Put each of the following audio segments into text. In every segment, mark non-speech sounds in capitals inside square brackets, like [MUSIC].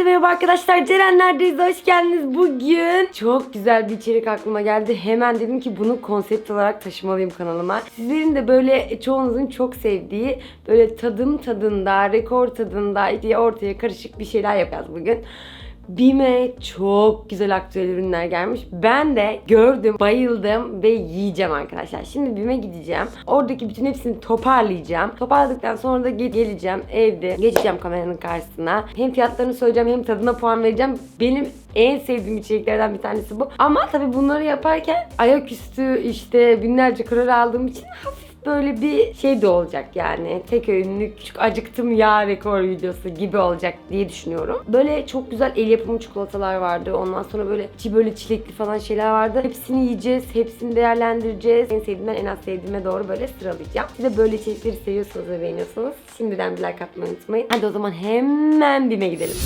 Hepinize merhaba arkadaşlar. Cerenlerdeyiz. Hoş geldiniz. Bugün çok güzel bir içerik aklıma geldi. Hemen dedim ki bunu konsept olarak taşımalıyım kanalıma. Sizlerin de böyle çoğunuzun çok sevdiği böyle tadım tadında, rekor tadında diye ortaya karışık bir şeyler yapacağız bugün. Bime çok güzel aktüel ürünler gelmiş. Ben de gördüm, bayıldım ve yiyeceğim arkadaşlar. Şimdi Bime gideceğim. Oradaki bütün hepsini toparlayacağım. Toparladıktan sonra da ge- geleceğim evde. Geçeceğim kameranın karşısına. Hem fiyatlarını söyleyeceğim hem tadına puan vereceğim. Benim en sevdiğim içeriklerden bir tanesi bu. Ama tabii bunları yaparken ayaküstü işte binlerce kalori aldığım için hafif böyle bir şey de olacak yani. Tek öğünlük küçük acıktım ya rekor videosu gibi olacak diye düşünüyorum. Böyle çok güzel el yapımı çikolatalar vardı. Ondan sonra böyle içi böyle çilekli falan şeyler vardı. Hepsini yiyeceğiz, hepsini değerlendireceğiz. En sevdiğimden en az sevdiğime doğru böyle sıralayacağım. Siz de böyle içerikleri seviyorsanız ve beğeniyorsanız şimdiden bir like atmayı unutmayın. Hadi o zaman hemen BİM'e gidelim.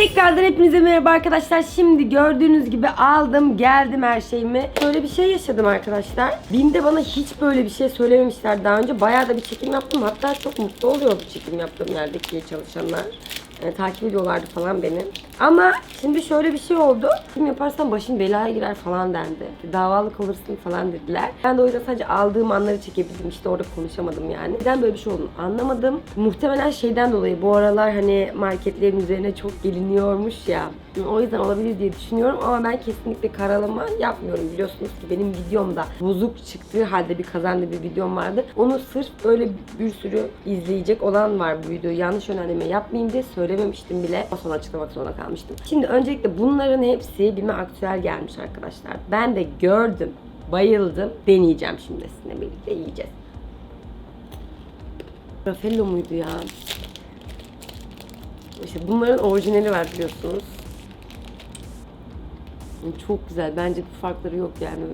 Tekrardan hepinize merhaba arkadaşlar. Şimdi gördüğünüz gibi aldım geldim her şeyimi. Böyle bir şey yaşadım arkadaşlar. BİM'de bana hiç böyle bir şey söylememişler daha önce. Bayağı da bir çekim yaptım. Hatta çok mutlu oluyor bu çekim yaptığım yerdeki çalışanlar. Yani takip ediyorlardı falan beni. Ama şimdi şöyle bir şey oldu. Kim yaparsan başın belaya girer falan dendi. Davalık olursun falan dediler. Ben de o yüzden sadece aldığım anları çekebildim. İşte orada konuşamadım yani. Neden böyle bir şey olduğunu anlamadım. Muhtemelen şeyden dolayı bu aralar hani marketlerin üzerine çok geliniyormuş ya. O yüzden olabilir diye düşünüyorum ama ben kesinlikle karalama yapmıyorum. Biliyorsunuz ki benim videomda bozuk çıktığı halde bir kazandığı bir videom vardı. Onu sırf böyle bir sürü izleyecek olan var bu videoyu. Yanlış yönlendirme yapmayayım diye söylememiştim bile. O sonra açıklamak zorunda kalmıştım. Şimdi öncelikle bunların hepsi bime aktüel gelmiş arkadaşlar. Ben de gördüm, bayıldım. Deneyeceğim şimdi sizinle birlikte yiyeceğiz. Raffaello muydu ya? İşte bunların orijinali var biliyorsunuz. Çok güzel. Bence bir farkları yok yani.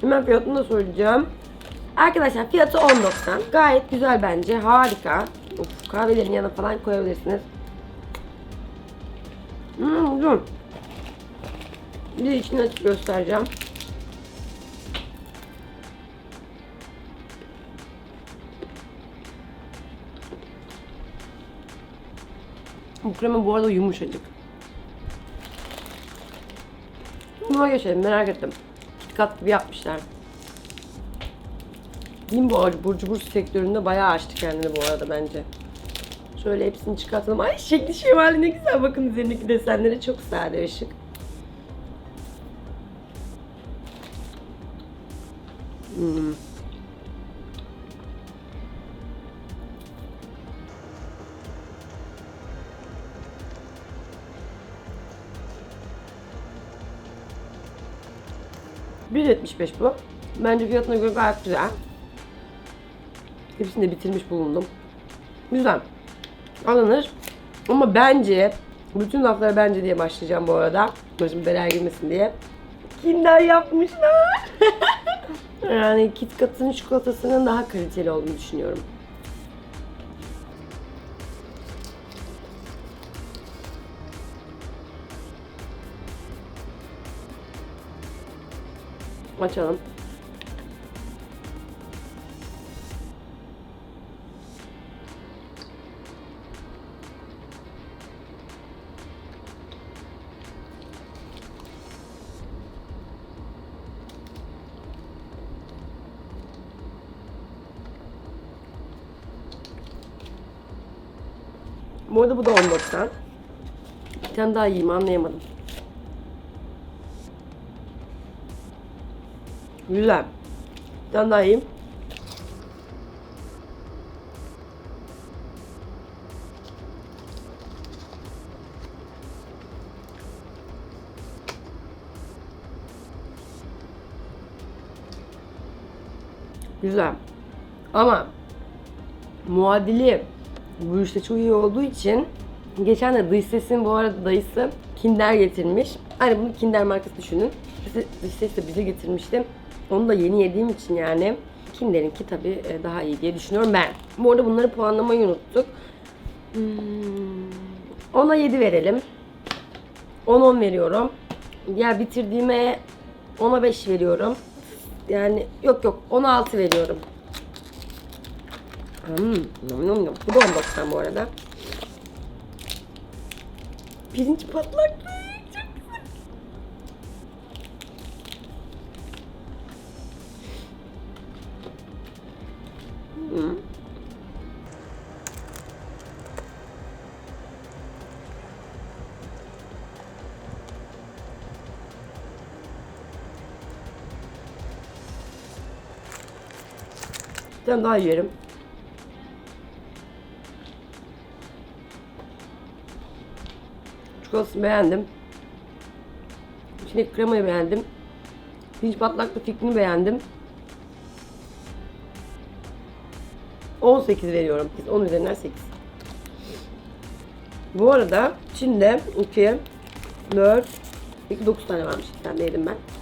Hemen fiyatını da söyleyeceğim. Arkadaşlar fiyatı 10.90. Gayet güzel bence. Harika. Of, kahvelerin yanına falan koyabilirsiniz. Hmm, dur. Bir içini açıp göstereceğim. Bu krema bu arada yumuşacık. Buna geçelim merak ettim. KitKat gibi yapmışlar. Bin bu abur cubur sektöründe bayağı açtı kendini bu arada bence. Şöyle hepsini çıkartalım. Ay şekli şemali ne güzel bakın üzerindeki desenleri çok sade ve şık. Hmm. ...1.75 bu. Bence fiyatına göre gayet güzel. Hepsini de bitirmiş bulundum. Güzel. Alınır. Ama bence... Bütün laflara bence diye başlayacağım bu arada. Başım belaya girmesin diye. Kinder yapmışlar. [LAUGHS] yani KitKat'ın çikolatasının daha kaliteli olduğunu düşünüyorum. Açalım. Bu arada bu da 14'ten. Bir tane daha yiyeyim anlayamadım. Güzel. Bir tane daha yiyeyim. Güzel. Ama muadili bu işte çok iyi olduğu için geçen de dayısesinin bu arada dayısı Kinder getirmiş. Hani bunu Kinder markası düşünün. Dayısesi de bize getirmişti. Onu da yeni yediğim için yani Kinder'inki tabii e, daha iyi diye düşünüyorum ben. Bu arada bunları puanlamayı unuttuk. Hmm, ona 7 verelim. 10-10 veriyorum. Ya bitirdiğime 10'a 5 veriyorum. Yani yok yok 16 veriyorum. Hmm, nom nom nom. Bu da 10.90 bu arada. Pirinç patlak. Bir daha yerim. Çikolatasını beğendim. İçindeki kremayı beğendim. Pirinç patlaklı fikrini beğendim. 18 veriyorum. Biz 10 üzerinden 8. Bu arada içinde 2, 4, 2, 9 tane varmış. Bir tane yedim ben.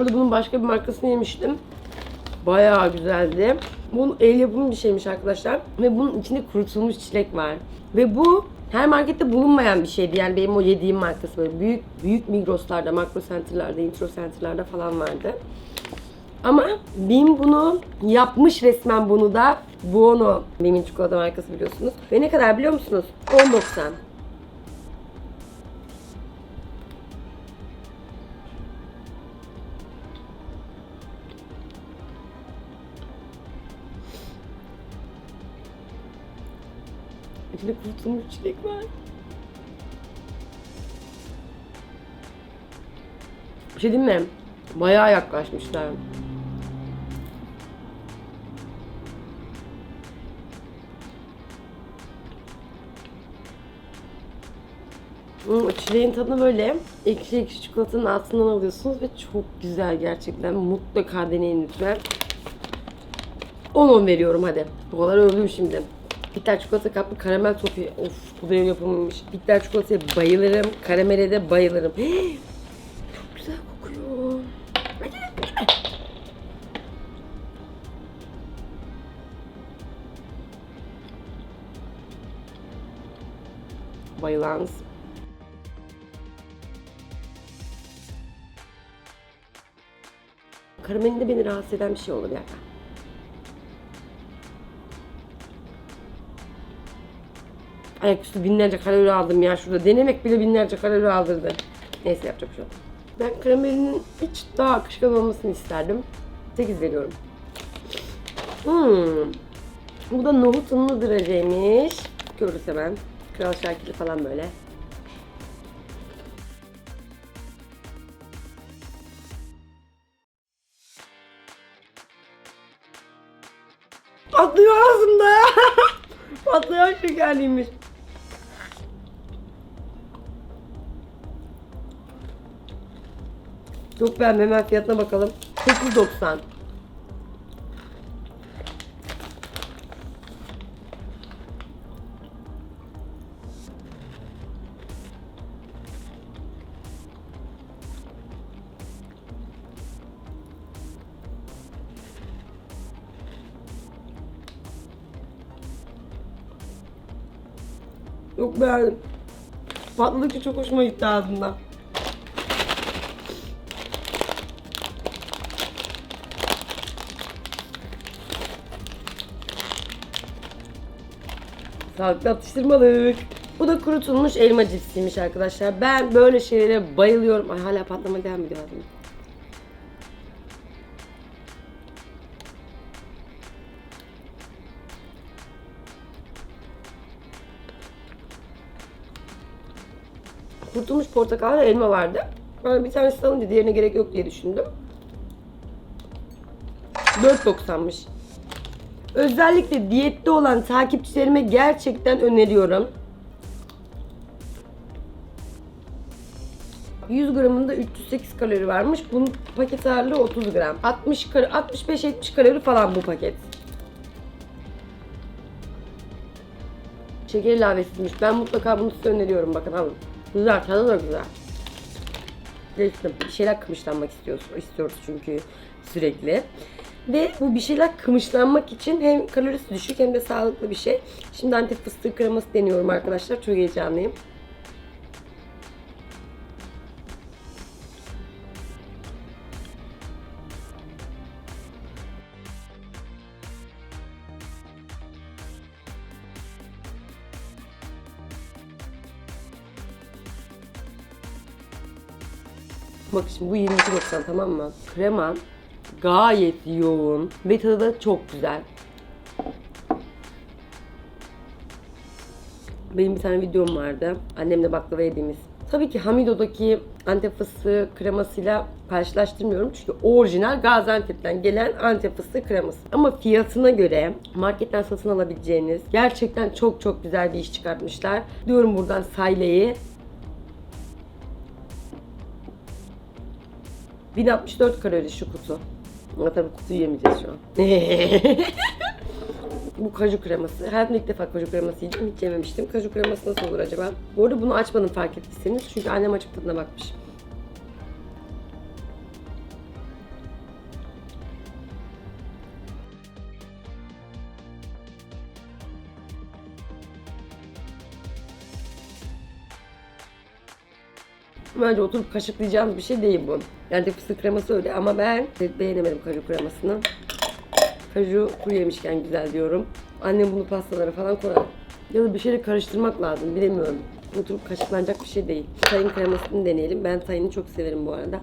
Burada bunun başka bir markasını yemiştim. Bayağı güzeldi. Bu el yapımı bir şeymiş arkadaşlar. Ve bunun içinde kurutulmuş çilek var. Ve bu her markette bulunmayan bir şeydi. Yani benim o yediğim markası böyle büyük büyük Migros'larda, Makro Center'larda, Intro Center'larda falan vardı. Ama Bim bunu yapmış resmen bunu da. Buono Bim'in çikolata markası biliyorsunuz. Ve ne kadar biliyor musunuz? 10.90. İçinde kurutulmuş çilek var. Bir şey diyeyim mi? Bayağı yaklaşmışlar. Çileğin tadını böyle ekşi ekşi çikolatanın altından alıyorsunuz ve çok güzel gerçekten. Mutlaka deneyin lütfen. 10-10 veriyorum hadi. Bu kadar övdüm şimdi. Bitter çikolata kaplı karamel tofi. Of bu da ev yapımıymış. Bitter çikolataya bayılırım. Karamele de bayılırım. [GASPS] Çok güzel kokuyor. Bayılans. Karamelinde beni rahatsız eden bir şey olur yani. Ayaküstü binlerce kalori aldım ya şurada. Denemek bile binlerce kalori aldırdı. Neyse yapacak bir şey yok. Ben karamelinin hiç daha akışkan olmasını isterdim. 8 veriyorum. Hmm. Bu da nohut unlu drajeymiş. Görürüz hemen. Kral şarkılı falan böyle. Patlıyor ağzımda. [LAUGHS] Patlayan şekerliymiş. Çok beğendim. Hemen fiyatına bakalım. 8.90. Çok beğendim. Patladıkça çok hoşuma gitti ağzımda. Sağlıklı atıştırmalık. Bu da kurutulmuş elma cipsiymiş arkadaşlar. Ben böyle şeylere bayılıyorum. Ay hala patlama devam ediyor ağzımda. Kurutulmuş portakal ve elma vardı. Ben bir tanesini alınca diğerine gerek yok diye düşündüm. 4.90'mış. Özellikle diyette olan takipçilerime gerçekten öneriyorum. 100 gramında 308 kalori varmış. Bunun paket ağırlığı 30 gram. 60 65-70 kalori falan bu paket. Şeker ilavesizmiş. Ben mutlaka bunu size öneriyorum. Bakın alın. Güzel, tadı da güzel. Geçtim. Bir şeyler kımışlanmak istiyoruz, istiyoruz çünkü sürekli. Ve bu bir şeyler kımışlanmak için hem kalorisi düşük hem de sağlıklı bir şey. Şimdi antep fıstığı kreması deniyorum arkadaşlar. Çok heyecanlıyım. Bak şimdi bu 22.90 tamam mı? Krema gayet yoğun ve tadı da çok güzel. Benim bir tane videom vardı. Annemle baklava yediğimiz. Tabii ki Hamido'daki Antep fıstığı kremasıyla karşılaştırmıyorum. Çünkü orijinal Gaziantep'ten gelen Antep fıstığı kreması. Ama fiyatına göre marketten satın alabileceğiniz gerçekten çok çok güzel bir iş çıkartmışlar. Diyorum buradan Sayle'yi 1064 kalori şu kutu. Ama tabii kutuyu yemeyeceğiz şu an. [LAUGHS] Bu kaju kreması. Hayatımda ilk defa kaju kreması yiyeceğim. Hiç yememiştim. Kaju kreması nasıl olur acaba? Bu arada bunu açmadım fark ettiyseniz. Çünkü annem açıp tadına bakmış. Bence oturup kaşıklayacağımız bir şey değil bu. Yani de fıstık kreması öyle ama ben beğenemedim kaju kremasını. Kaju kuru yemişken güzel diyorum. Annem bunu pastalara falan koyar. Ya da bir şeyle karıştırmak lazım bilemiyorum. Oturup kaşıklanacak bir şey değil. Tayin kremasını deneyelim. Ben tayini çok severim bu arada.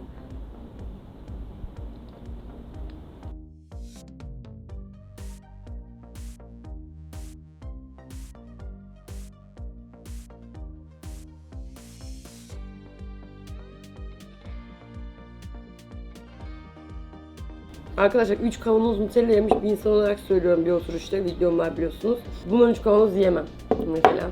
Arkadaşlar 3 kavanoz Nutella yemiş bir insan olarak söylüyorum bir oturuşta. Videom var biliyorsunuz. Bundan 3 kavanoz yiyemem mesela.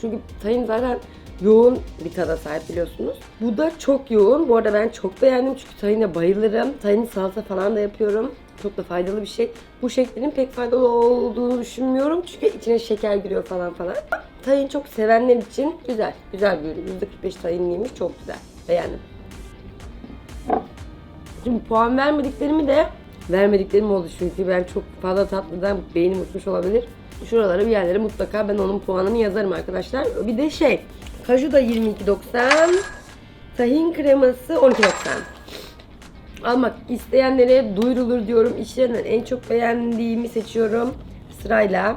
Çünkü tayin zaten yoğun bir tada sahip biliyorsunuz. Bu da çok yoğun. Bu arada ben çok beğendim çünkü tayine bayılırım. Tayin salsa falan da yapıyorum. Çok da faydalı bir şey. Bu şeklinin pek faydalı olduğunu düşünmüyorum. Çünkü içine şeker giriyor falan falan. Tayin çok sevenler için güzel. Güzel bir ürün. %45 tayinliymiş. Çok güzel. Beğendim. Şimdi puan vermediklerimi de vermediklerim oldu çünkü ben çok fazla tatlıdan beynim uçmuş olabilir. Şuralara bir yerlere mutlaka ben onun puanını yazarım arkadaşlar. Bir de şey, kaju da 22.90, tahin kreması 12.90. Almak isteyenlere duyurulur diyorum. İçlerinden en çok beğendiğimi seçiyorum sırayla.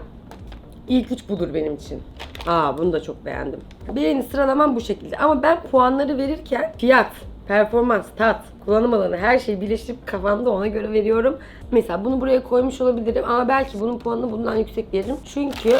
İlk üç budur benim için. Aa bunu da çok beğendim. Beğeni sıralamam bu şekilde. Ama ben puanları verirken fiyat, performans, tat, kullanım alanı her şeyi birleştirip kafamda ona göre veriyorum. Mesela bunu buraya koymuş olabilirim ama belki bunun puanını bundan yüksek veririm. Çünkü.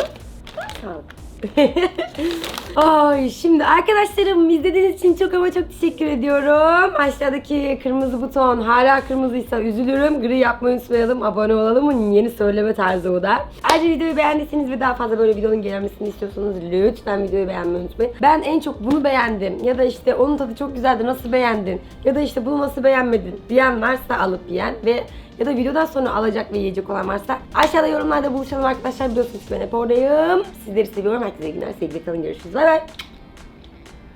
[LAUGHS] Ay şimdi arkadaşlarım izlediğiniz için çok ama çok teşekkür ediyorum. Aşağıdaki kırmızı buton hala kırmızıysa üzülürüm. Gri yapmayı unutmayalım. Abone olalım. Yeni söyleme tarzı o da. Ayrıca videoyu beğendiyseniz ve daha fazla böyle videonun gelmesini istiyorsanız lütfen videoyu beğenmeyi unutmayın. Ben en çok bunu beğendim. Ya da işte onun tadı çok güzeldi nasıl beğendin? Ya da işte bunu nasıl beğenmedin? Diyen varsa alıp yiyen ve ya da videodan sonra alacak ve yiyecek olan varsa aşağıda yorumlarda buluşalım arkadaşlar. Biliyorsunuz ben hep oradayım. Sizleri seviyorum. Herkese günler. Sevgiyle kalın. Görüşürüz. Bay bay.